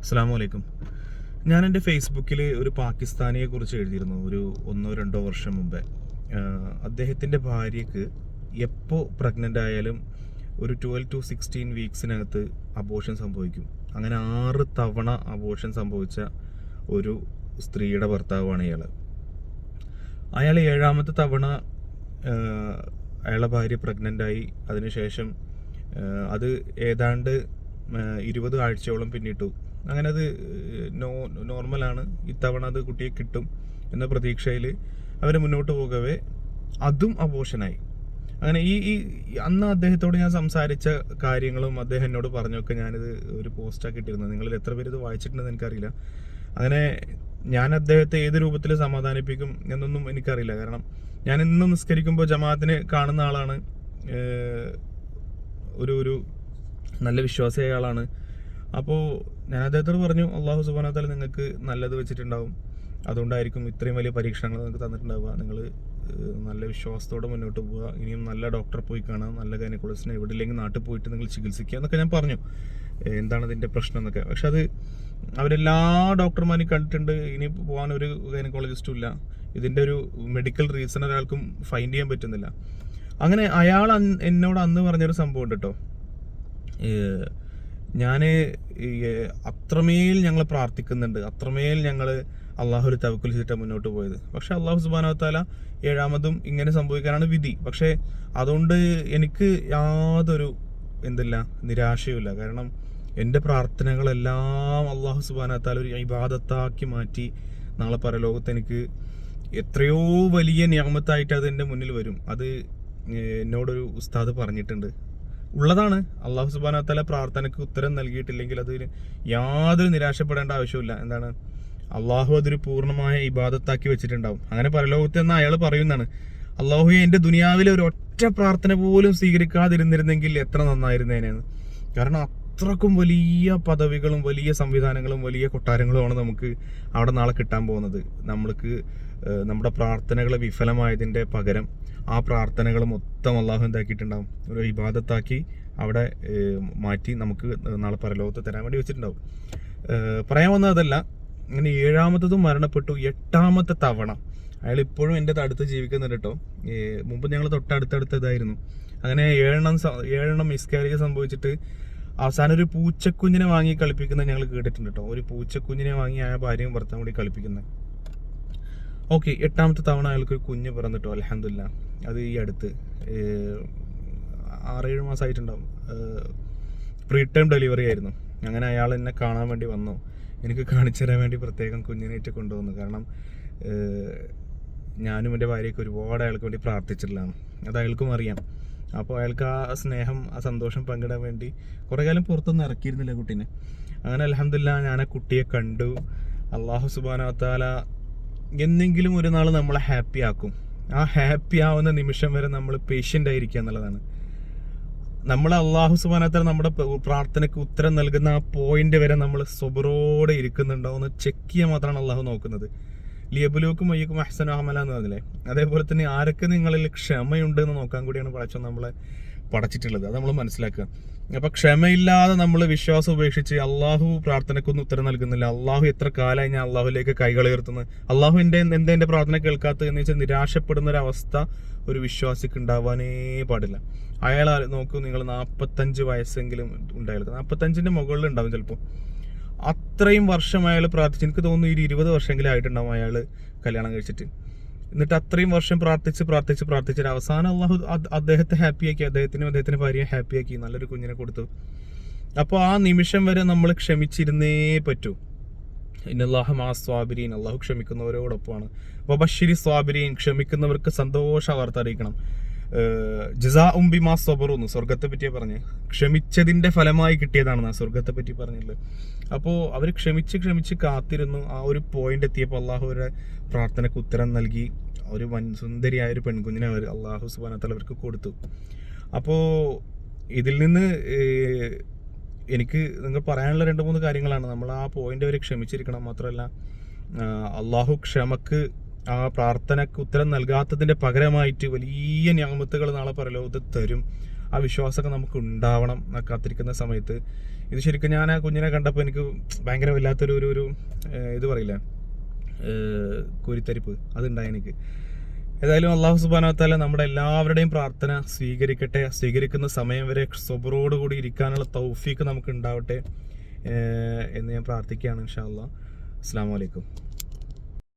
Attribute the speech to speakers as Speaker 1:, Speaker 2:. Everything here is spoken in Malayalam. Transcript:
Speaker 1: അസ്സാം വലൈക്കും ഞാൻ എന്റെ ഫേസ്ബുക്കിൽ ഒരു പാകിസ്ഥാനിയെ കുറിച്ച് എഴുതിയിരുന്നു ഒരു ഒന്നോ രണ്ടോ വർഷം മുമ്പേ. അദ്ദേഹത്തിന്റെ ഭാര്യയ്ക്ക് എപ്പോൾ പ്രഗ്നന്റ് ആയാലും ഒരു ട്വൽവ് ടു സിക്സ്റ്റീൻ വീക്സിനകത്ത് അബോഷൻ സംഭവിക്കും. അങ്ങനെ ആറ് തവണ അബോഷൻ സംഭവിച്ച ഒരു സ്ത്രീയുടെ ഭർത്താവാണ് ഇയാൾ അയാൾ ഏഴാമത്തെ തവണ അയാളെ ഭാര്യ പ്രഗ്നന്റ് ആയി. അതിനുശേഷം അത് ഏതാണ്ട് ഇരുപത് ആഴ്ചയോളം പിന്നിട്ടു. അങ്ങനെ അത് നോ നോർമലാണ്. ഇത്തവണ അത് കുട്ടിയെ കിട്ടും എന്ന പ്രതീക്ഷയിൽ അവർ മുന്നോട്ട് പോകവേ അതും അബോഷനായി. അങ്ങനെ ഈ ഈ അന്ന് അദ്ദേഹത്തോട് ഞാൻ സംസാരിച്ച കാര്യങ്ങളും അദ്ദേഹം എന്നോട് പറഞ്ഞൊക്കെ ഞാനിത് ഒരു പോസ്റ്റാക്കി ഇട്ടിരുന്നത് നിങ്ങളിൽ എത്ര പേര് ഇത് വായിച്ചിട്ടുണ്ടെന്ന് എനിക്കറിയില്ല. അങ്ങനെ ഞാൻ അദ്ദേഹത്തെ ഏത് രൂപത്തിൽ സമാധാനിപ്പിക്കും എന്നൊന്നും എനിക്കറിയില്ല. കാരണം ഞാൻ ഇന്ന് നിസ്കരിക്കുമ്പോൾ ജമാഅത്തിനെ കാണുന്ന ആളാണ്. ഒരു ഒരു നല്ല വിശ്വാസിയായ ആളാണ്. അപ്പോൾ ഞാൻ അദ്ദേഹത്തോട് പറഞ്ഞു അള്ളാഹു സുബാനത്താൽ നിങ്ങൾക്ക് നല്ലത് വെച്ചിട്ടുണ്ടാവും. അതുകൊണ്ടായിരിക്കും ഇത്രയും വലിയ പരീക്ഷണങ്ങൾ നിങ്ങൾക്ക് തന്നിട്ടുണ്ടാവുക. നിങ്ങൾ നല്ല വിശ്വാസത്തോടെ മുന്നോട്ട് പോവുക. ഇനിയും നല്ല ഡോക്ടറെ പോയി കാണാം നല്ല ഗൈനക്കോളജിസ്റ്റിനെ എവിടെ ഇല്ലെങ്കിൽ നാട്ടിൽ പോയിട്ട് നിങ്ങൾ ചികിത്സിക്കുക എന്നൊക്കെ ഞാൻ പറഞ്ഞു. എന്താണ് ഇതിന്റെ പ്രശ്നം എന്നൊക്കെ. പക്ഷെ അത് അവരെല്ലാ ഡോക്ടർമാരെയും കണ്ടിട്ടുണ്ട്. ഇനി പോകാൻ ഒരു ഗൈനക്കോളജിസ്റ്റും ഇല്ല. ഇതിന്റെ ഒരു മെഡിക്കൽ റീസൺ ഒരാൾക്കും ഫൈൻഡ് ചെയ്യാൻ പറ്റുന്നില്ല. അങ്ങനെ അയാൾ എന്നോട് അന്ന് പറഞ്ഞൊരു സംഭവം ഉണ്ട് കേട്ടോ ഞാൻ അത്രമേൽ ഞങ്ങൾ പ്രാർത്ഥിക്കുന്നുണ്ട്. അത്രമേൽ ഞങ്ങൾ അള്ളാഹുൽ തവക്കുൽ ചെയ്തിട്ടാണ് മുന്നോട്ട് പോയത്. പക്ഷെ അള്ളാഹു സുബാനവത്താല ഏഴാമതും ഇങ്ങനെ സംഭവിക്കാനാണ് വിധി. പക്ഷേ അതുകൊണ്ട് എനിക്ക് യാതൊരു എന്തല്ല നിരാശയുമില്ല. കാരണം എന്റെ പ്രാർത്ഥനകളെല്ലാം അള്ളാഹു സുബാനത്താല ഒരു ഇബാദത്താക്കി മാറ്റി നാളെ പരലോകത്ത് എനിക്ക് എത്രയോ വലിയ നിയമത്തായിട്ട് അത് എന്റെ മുന്നിൽ വരും. അത് എന്നോടൊരു ഉസ്താദ് പറഞ്ഞിട്ടുണ്ട്. ഉള്ളതാണ്. അള്ളാഹു സുബാനത്തല പ്രാർത്ഥനയ്ക്ക് ഉത്തരം നൽകിയിട്ടില്ലെങ്കിൽ അതിൽ യാതൊരു നിരാശപ്പെടേണ്ട ആവശ്യമില്ല എന്താണ്? അള്ളാഹു അതൊരു പൂർണമായ ഇബാദത്താക്കി വെച്ചിട്ടുണ്ടാവും. അങ്ങനെ പരലോകത്ത് എന്ന് അയാൾ പറയുന്നതാണ് അള്ളാഹു എന്റെ ദുനിയാവിലെ ഒരു ഒറ്റ പ്രാർത്ഥന പോലും സ്വീകരിക്കാതിരുന്നിരുന്നെങ്കിൽ എത്ര നന്നായിരുന്നേനെന്ന്. കാരണം അത്രക്കും വലിയ പദവികളും വലിയ സംവിധാനങ്ങളും വലിയ കൊട്ടാരങ്ങളുമാണ് നമുക്ക് അവിടെ നാളെ കിട്ടാൻ പോകുന്നത്. നമ്മൾക്ക് നമ്മുടെ പ്രാർത്ഥനകൾ വിഫലമായതിന്റെ പകരം ആ പ്രാർത്ഥനകൾ മൊത്തം അള്ളാഹു എന്താക്കിയിട്ടുണ്ടാവും? ഒരു ഇബാദത്താക്കി അവിടെ മാറ്റി നമുക്ക് നാളെ പരലോകത്ത് തരാൻ വേണ്ടി വെച്ചിട്ടുണ്ടാവും. പറയാൻ വന്നതല്ല അങ്ങനെ ഏഴാമത്തതും മരണപ്പെട്ടു എട്ടാമത്തെ തവണ. അയാൾ ഇപ്പോഴും എന്റെ അടുത്ത് ജീവിക്കുന്നുണ്ട് കേട്ടോ. മുമ്പ് ഞങ്ങൾ തൊട്ടടുത്തടുത്ത് ഇതായിരുന്നു അങ്ങനെ ഏഴെണ്ണം ഏഴെണ്ണം മിസ്കാരേജ് സംഭവിച്ചിട്ട് അവസാനം ഒരു പൂച്ചക്കുഞ്ഞിനെ വാങ്ങി കളിപ്പിക്കുന്ന ഞങ്ങൾ കേട്ടിട്ടുണ്ട് കേട്ടോ. ഒരു പൂച്ചക്കുഞ്ഞിനെ വാങ്ങി ആ ഭാര്യയും ഭർത്താവും കൂടി കളിപ്പിക്കുന്നത്. ഓക്കെ എട്ടാമത്തെ തവണ അയാൾക്ക് ഒരു കുഞ്ഞ് പിറന്നിട്ടോ അലഹമില്ല അത് ഈ അടുത്ത് ആറേഴ് മാസമായിട്ടുണ്ടാവും പ്രീ ടൈം ഡെലിവറി ആയിരുന്നു. അങ്ങനെ അയാൾ എന്നെ കാണാൻ വേണ്ടി വന്നു. എനിക്ക് കാണിച്ചു തരാൻ വേണ്ടി പ്രത്യേകം കുഞ്ഞിനേറ്റ് കൊണ്ടുവന്നു. കാരണം ഞാനും എന്റെ ഭാര്യയൊക്കെ ഒരുപാട് അയാൾക്ക് വേണ്ടി പ്രാർത്ഥിച്ചിട്ടുള്ളതാണ്. അത് അയാൾക്കും അറിയാം. അപ്പോൾ അയാൾക്ക് ആ സ്നേഹം ആ സന്തോഷം പങ്കിടാൻ വേണ്ടി കുറേ കാലം പുറത്തൊന്നും ഇറക്കിയിരുന്നില്ല കുട്ടീനെ. അങ്ങനെ അലഹമില്ല ഞാൻ ആ കുട്ടിയെ കണ്ടു. അള്ളാഹു സുബാനത്താല എന്നെങ്കിലും ഒരു നാൾ നമ്മളെ ഹാപ്പി ആക്കും. ആ ഹാപ്പി ആവുന്ന നിമിഷം വരെ നമ്മൾ പേഷ്യന്റ് ആയിരിക്കുക എന്നുള്ളതാണ്. നമ്മൾ അള്ളാഹു സുബാനത്താല നമ്മുടെ പ്രാർത്ഥനയ്ക്ക് ഉത്തരം നൽകുന്ന ആ പോയിന്റ് വരെ നമ്മൾ സുബറോടെ ഇരിക്കുന്നുണ്ടോ എന്ന് ചെക്ക് ചെയ്യാൻ മാത്രമാണ് അള്ളാഹു നോക്കുന്നത്. ലിയബുലൂക്കും മയ്യക്കും അഹ്സന അഹമല എന്ന് പറഞ്ഞില്ലേ? അതേപോലെ തന്നെ ആരൊക്കെ നിങ്ങളിൽ ക്ഷമയുണ്ട് എന്ന് നോക്കാൻ കൂടിയാണ് പടച്ചോ നമ്മളെ പടച്ചിട്ടുള്ളത്. അത് നമ്മൾ മനസ്സിലാക്കുക. അപ്പൊ ക്ഷമയില്ലാതെ നമ്മൾ വിശ്വാസം ഉപേക്ഷിച്ച് അള്ളാഹു പ്രാർത്ഥനക്കൊന്നും ഉത്തരം നൽകുന്നില്ല. അള്ളാഹു എത്ര കാലമായി ഞാൻ അള്ളാഹുലേക്ക് കൈകൾ ഉയർത്തുന്നത് അള്ളാഹു എന്റെ എന്താ എന്റെ പ്രാർത്ഥന കേൾക്കാത്തത് എന്ന് വെച്ചാൽ നിരാശപ്പെടുന്ന ഒരു അവസ്ഥ ഒരു വിശ്വാസിക്ക് ഉണ്ടാവാനേ പാടില്ല. അയാൾ നോക്കൂ നിങ്ങൾ നാൽപ്പത്തഞ്ച് വയസ്സെങ്കിലും ഉണ്ടായിരുന്നു നാൽപ്പത്തഞ്ചിന്റെ മുകളിൽ ഉണ്ടാവും ചിലപ്പോൾ. അത്രയും വർഷം അയാൾ പ്രാർത്ഥിച്ചു എനിക്ക് തോന്നുന്നു ഒരു ഇരുപത് വർഷമെങ്കിലും ആയിട്ടുണ്ടാവും അയാൾ കല്യാണം കഴിച്ചിട്ട്. എന്നിട്ട് അത്രയും വർഷം പ്രാർത്ഥിച്ച് പ്രാർത്ഥിച്ച് പ്രാർത്ഥിച്ചിട്ട് അവസാനം അള്ളാഹു അദ് അദ്ദേഹത്തെ ഹാപ്പിയാക്കി അദ്ദേഹത്തിനും അദ്ദേഹത്തിന്റെ ഭാര്യയെ ഹാപ്പിയാക്കി നല്ലൊരു കുഞ്ഞിനെ കൊടുത്തു. അപ്പോൾ ആ നിമിഷം വരെ നമ്മൾ ക്ഷമിച്ചിരുന്നേ പറ്റൂ. ഇന്നല്ലാഹ മാ സ്വാബിരീൻ അള്ളാഹു ക്ഷമിക്കുന്നവരോടൊപ്പമാണ്. അപ്പോൾ ബഷീരി സ്വാബിരീൻ ക്ഷമിക്കുന്നവർക്ക് സന്തോഷ വാർത്ത അറിയിക്കണം. ജിസാ ഉംബി മാ സ്വബറുന്ന് സ്വർഗത്തെ പറ്റിയാ പറഞ്ഞ്. ക്ഷമിച്ചതിന്റെ ഫലമായി കിട്ടിയതാണ് സ്വർഗത്തെ പറ്റി പറഞ്ഞത് അപ്പോൾ അവർ ക്ഷമിച്ച് ക്ഷമിച്ച് കാത്തിരുന്നു. ആ ഒരു പോയിന്റ് എത്തിയപ്പോൾ അള്ളാഹുവിടെ പ്രാർത്ഥനയ്ക്ക് ഉത്തരം നൽകി. ഒരു വൻ സുന്ദരിയായ ഒരു പെൺകുഞ്ഞിനെ അവർ അള്ളാഹു സുബാനത്തല അവർക്ക് കൊടുത്തു. അപ്പോൾ ഇതിൽ നിന്ന് എനിക്ക് നിങ്ങൾ പറയാനുള്ള രണ്ട് മൂന്ന് കാര്യങ്ങളാണ്. നമ്മൾ ആ പോയിന്റ് വരെ ക്ഷമിച്ചിരിക്കണം. മാത്രമല്ല ആ, അള്ളാഹു ക്ഷമക്ക് ആ പ്രാർത്ഥനക്ക് ഉത്തരം നൽകാത്തതിന്റെ പകരമായിട്ട് വലിയ ഞാമത്തുകൾ നാളെ പരലോകത്ത് തരും. ആ വിശ്വാസമൊക്കെ നമുക്ക് ഉണ്ടാവണം കാത്തിരിക്കുന്ന സമയത്ത്. ഇത് ശരിക്കും ഞാൻ ആ കുഞ്ഞിനെ കണ്ടപ്പോൾ എനിക്ക് ഭയങ്കര വല്ലാത്തൊരു ഒരു ഒരു ഇത് പറയില്ല? കുരിത്തരിപ്പ് അതുണ്ടായി എനിക്ക്. ഏതായാലും അള്ളാഹു സുബാനത്താല നമ്മുടെ എല്ലാവരുടെയും പ്രാർത്ഥന സ്വീകരിക്കട്ടെ. സ്വീകരിക്കുന്ന സമയം വരെ സ്വബറോടുകൂടി ഇരിക്കാനുള്ള തൗഫീക്ക് നമുക്ക് ഉണ്ടാവട്ടെ എന്ന് ഞാൻ പ്രാർത്ഥിക്കുകയാണ് ഇൻഷാ അള്ളാഹ് അസ്സാം വലൈക്കും